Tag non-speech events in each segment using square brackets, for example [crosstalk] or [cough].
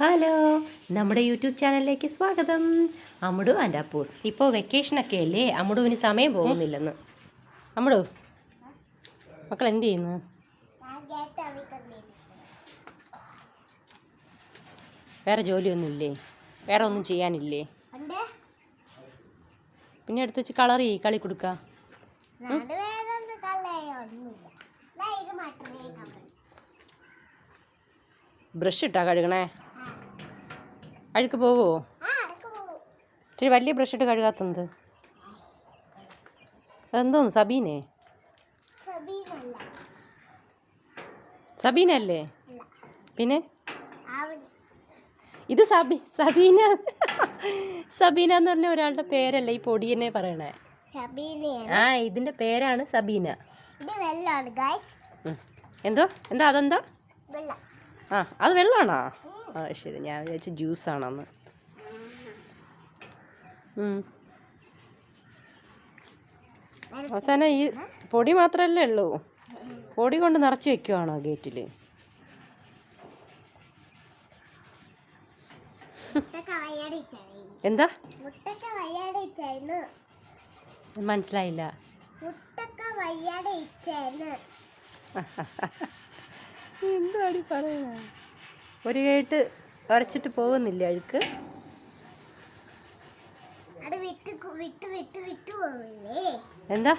Hello നമ്മുടെ YouTube ചാനലിലേക്ക് സ്വാഗതം. അമ്മടു ആൻഡ് അപ്പൂസ്. ഇപ്പോൾ വെക്കേഷനൊക്കെ അല്ലേ? അമ്മടുവിന് സമയം പോകുന്നില്ലെന്ന്. അമ്മടു മക്കൾ എന്ത് ചെയ്യുന്നു? വേറെ ജോലിയൊന്നും ഇല്ലേ വേറെ ഒന്നും ചെയ്യാനില്ലേ? പിന്നെ എടുത്ത് വെച്ച് കളർ ചെയ്യ് കളി കൊടുക്ക. ബ്രഷ് ഇട്ടാ കഴുകണേ. അഴുക്ക് പോവോ? ഇച്ചിരി വലിയ ബ്രഷ് ഇട്ട് കഴുകാത്തത് അതെന്തോന്ന് സബീനെ? സബീനല്ലേ. പിന്നെ? ഇത് സബി സബീന. സബീന എന്ന് പറഞ്ഞ ഒരാളുടെ പേരല്ല ഈ പൊടിയെന്നെ പറയണേ? ആ ഇതിന്റെ പേരാണ് സബീന. എന്തോ? എന്താ അതെന്താ? ആ അത് വെള്ളമാണോ ആ ശരി ഞാൻ വിചാരിച്ച ജ്യൂസാണെന്ന്. അവസാന ഈ പൊടി മാത്രമല്ലേ ഉള്ളൂ. പൊടി കൊണ്ട് നിറച്ച് വെക്കുവാണോ ഗേറ്റിൽ എന്താ? മനസ്സിലായില്ല. [laughs] വയ്യാടിച്ചായിരുന്നു പറയുന്നത് ഒരു കേട്ട് ഉരച്ചിട്ട് പോകുന്നില്ല അഴുക്ക്? എന്താ?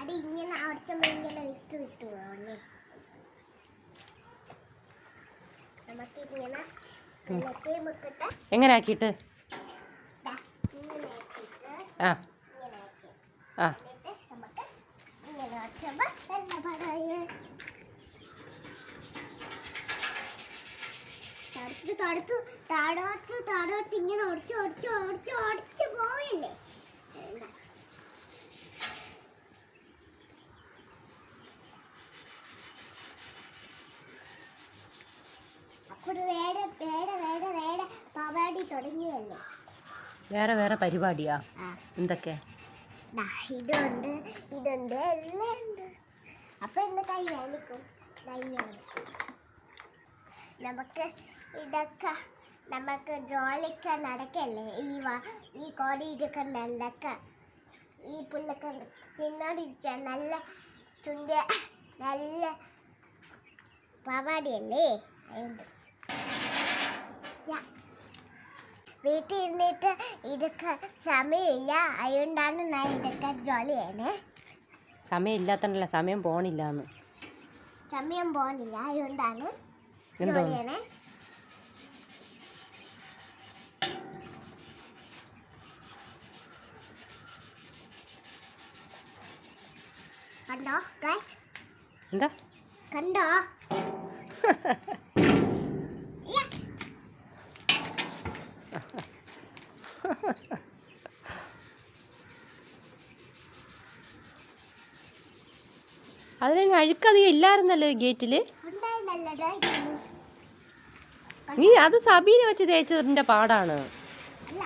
എങ്ങനെ ഇങ്ങനെ ആ. ഇങ്ങനെ വിട്ട് വിട്ട് പോവില്ലേ നമുക്ക് ഇങ്ങനെ വെള്ളത്തിൽ മുക്കിട്ട് എങ്ങനെ ആക്കിയിട്ട് ദാ ഇങ്ങനെ ആക്കിയിട്ട് ആ ഇങ്ങനെ ആക്കി ആ എന്നിട്ട് നമുക്ക് ഇങ്ങനെ വെച്ചുമ്പോൾ വെള്ള പടയും തടുത്ത് തടുത്ത് താടോട്ട് താടോട്ട് ഇങ്ങനെ ഒടിച്ച് ഒടിച്ച് ഒടിച്ച് ഒടിച്ച് പോവില്ലേ അപ്പോൾ വേറെ വേറെ വേറെ വേറെ പരിപാടി തുടങ്ങിയല്ലേ വേറെ വേറെ പരിപാടിയാ? എന്തൊക്കെ? ഇതുണ്ട് ഇതുണ്ട് എല്ലാം ഉണ്ട് അപ്പൊ ഇന്ന് കൈ വേണിക്കും നമുക്ക് ഇതൊക്കെ നമുക്ക് ജോലിക്ക് നടക്കല്ലേ? ഈ വാ ഈ കോടി ഇരിക്കണ്ടൊക്കെ ഈ പുല്ലൊക്കെ നിന്നോടിരിക്ക നല്ല ചുണ്ട നല്ല പവാടിയല്ലേ? അതുകൊണ്ട്. വീട്ടിൽ ഇരുന്നിട്ട് ഇതൊക്കെ സമയമില്ല. അതുകൊണ്ടാണ് ഞാൻ ഇതൊക്കെ ജോലി ചെയ്യണേ. സമയം ഇല്ലാത്തണ്ടല്ല സമയം പോണില്ല എന്ന് സമയം പോണില്ല. അതുകൊണ്ടാണ് ജോലി ചെയ്യണേ. കണ്ടോ? എന്താ? കണ്ടോ. അതിന് അഴുക്കധികം ഇല്ലായിരുന്നല്ലോ ഗേറ്റിൽ നീ അത് സബീനെ വെച്ച് തേച്ചതിന്റെ പാടാണ്. അല്ല.